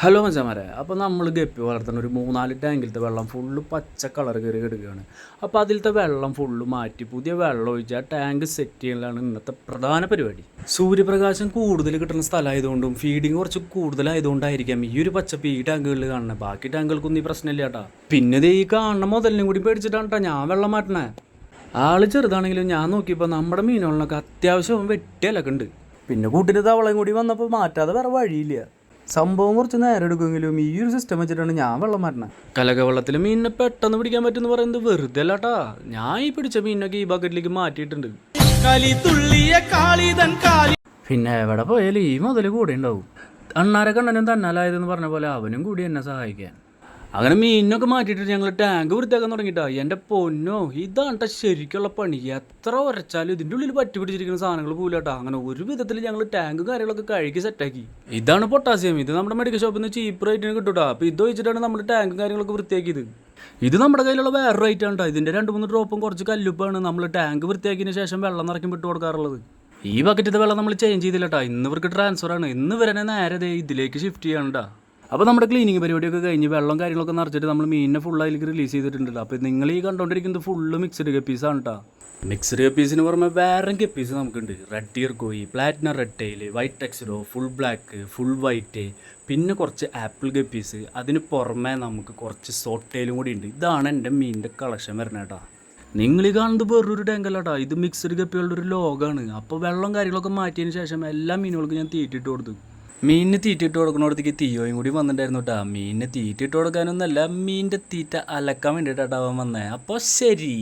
Hello മച്ചാമാരെ അപ്പോൾ നമ്മൾ ഗപ്പി വളർത്തുന്ന ഒരു മൂന്നാൽ ടാങ്കിലത്തെ വെള്ളം ഫുള്ള് പച്ച കളർ കയറി കിടക്കുകയാണ്. അപ്പോൾ അതിലത്തെ വെള്ളം ഫുള്ള് മാറ്റി പുതിയ വെള്ളം ഒഴിച്ച് ആ ടാങ്ക് സെറ്റ് ചെയ്യലാണ് ഇന്നത്തെ പ്രധാന പരിപാടി. സൂര്യപ്രകാശം കൂടുതൽ കിട്ടുന്ന സ്ഥലമായതുകൊണ്ടും ഫീഡിങ് കുറച്ച് കൂടുതലായതുകൊണ്ടായിരിക്കാം ഈ ഒരു പച്ചപ്പ് ഈ ടാങ്കുകളിൽ കാണുന്നത് ബാക്കി ടാങ്കുകൾക്കൊന്നും ഈ പ്രശ്നമില്ല കേട്ടാ. പിന്നെ ഈ കാണുന്ന മുതലിനും കൂടി പേടിച്ചിട്ടാണ് കേട്ടോ ഞാൻ വെള്ളം മാറ്റണേ ആൾ ചെറുതാണെങ്കിലും ഞാൻ നോക്കിയപ്പോൾ നമ്മുടെ മീനുകളിനൊക്കെ അത്യാവശ്യം വെട്ടിയലൊക്കെ ഉണ്ട് പിന്നെ കൂട്ടിന് തവളയും കൂടി വന്നപ്പോൾ മാറ്റാതെ വേറെ വഴിയില്ല. സംഭവം കുറച്ച് നേരം എടുക്കുമെങ്കിലും ഈ ഒരു സിസ്റ്റം വെച്ചിട്ടാണ് ഞാൻ വെള്ളം മാറ്റണത് കലകവെള്ളത്തിൽ മീനിനെ പെട്ടെന്ന് പിടിക്കാൻ പറ്റുമെന്ന് പറയുന്നത് വെറുതെ അല്ലാട്ടാ ഞാൻ ഈ പിടിച്ച മീനൊക്കെ ഈ ബക്കറ്റിലേക്ക് മാറ്റിയിട്ടുണ്ട്. കലി തുള്ളിയ കാളിതൻ കാളി പിന്നെ എവിടെ പോയാലും ഈ മുതൽ കൂടെ ഉണ്ടാവും. അണ്ണാരെ കണ്ണനും തന്നാലായതെന്ന് പറഞ്ഞ പോലെ അവനും കൂടി എന്നെ സഹായിക്കാൻ. അങ്ങനെ മീനിനൊക്കെ മാറ്റിയിട്ട് ഞങ്ങൾ ടാങ്ക് വൃത്തിയാക്കാൻ തുടങ്ങിയിട്ടാ. എന്റെ പൊന്നോ ഇതാണ് ശരിക്കുള്ള പണി. എത്ര ഉരച്ചാലും ഇതിന്റെ ഉള്ളിൽ പറ്റി പിടിച്ചിരിക്കുന്ന സാധനങ്ങൾ പോലാട്ടാ. അങ്ങനെ ഒരു വിധത്തിൽ ഞങ്ങൾ ടാങ്ക് കാര്യങ്ങളൊക്കെ കഴുകി സെറ്റാക്കി ഇതാണ് പൊട്ടാസ്യം ഇത് നമ്മുടെ മെഡിക്കൽ ഷോപ്പിൽ നിന്ന് ചീപ്പ് റേറ്റിന് കിട്ടൂട്ടാ. അപ്പോൾ ഇത് വെച്ചിട്ടാണ് നമ്മൾ ടാങ്ക് കാര്യങ്ങളൊക്കെ വൃത്തിയാക്കിയത്. ഇത് നമ്മുടെ കയ്യിലുള്ള വേറെ റേറ്റ് ആണ്. ഇതിന്റെ രണ്ട് മൂന്ന് ഡ്രോപ്പും കുറച്ച് കല്ലുപ്പാണ് നമ്മൾ ടാങ്ക് വൃത്തിയാക്കിയതിന് ശേഷം വെള്ളം നിറയ്ക്കും വിട്ടു കൊടുക്കാറുള്ളത്. ഈ ബക്കറ്റിത്തെ വെള്ളം നമ്മൾ ചേഞ്ച് ചെയ്തില്ല കേട്ടോ ഇന്ന് ഇവർക്ക് ട്രാൻസ്ഫർ ആണ്. ഇന്ന് വരെ നേരെ ഇതിലേക്ക് ഷിഫ്റ്റ് ചെയ്യണ്ട അപ്പോൾ നമ്മുടെ ക്ലീനിങ് പരിപാടിയൊക്കെ കഴിഞ്ഞ് വെള്ളം കാര്യങ്ങളൊക്കെ നിറച്ചിട്ട് നമ്മൾ മീനിനെ ഫുൾ അതിലേക്ക് റിലീസ് ചെയ്തിട്ടുണ്ടല്ലോ. അപ്പോൾ നിങ്ങൾ ഈ കണ്ടുകൊണ്ടിരിക്കുന്നത് ഫുള്ള് മിക്സ്ഡ് ഗപ്പീസാണ് കേട്ടോ മിക്സ്ഡ് ഗപ്പീസിന് പുറമെ വേറെ ഗപ്പീസ് നമുക്കുണ്ട്. റെഡ് ഇയർ കോയി പ്ലാറ്റിന റെഡ് ടൈൽ വൈറ്റ് ടെക്സ്റ്റോ ഫുൾ ബ്ലാക്ക് ഫുൾ വൈറ്റ് പിന്നെ കുറച്ച് ആപ്പിൾ ഗപ്പീസ് അതിന് പുറമെ നമുക്ക് കുറച്ച് സോട്ടയിലും കൂടി ഉണ്ട്. ഇതാണ് എന്റെ മീനിന്റെ കളക്ഷൻ വരുന്നത് കേട്ടോ നിങ്ങൾ ഈ കാണുന്നത് വേറൊരു ടാങ്കല്ലാട്ടാ ഇത് മിക്സ്ഡ് ഗപ്പികളുടെ ഒരു ലോകമാണ് അപ്പോൾ വെള്ളം കാര്യങ്ങളൊക്കെ മാറ്റിയതിന് ശേഷം എല്ലാ മീനുകൾക്കും ഞാൻ തീറ്റിട്ട് കൊടുത്തു. മീനിന് തീറ്റിട്ട് കൊടുക്കണോടത്തേക്ക് തീയോയും കൂടി വന്നിട്ടുണ്ടായിരുന്നു കേട്ടോ മീനിന് തീറ്റിട്ട് കൊടുക്കാനൊന്നല്ല മീനിന്റെ തീറ്റ അലക്കാൻ വേണ്ടിയിട്ടാണ് അവൻ വന്നേ. അപ്പോൾ ശരി.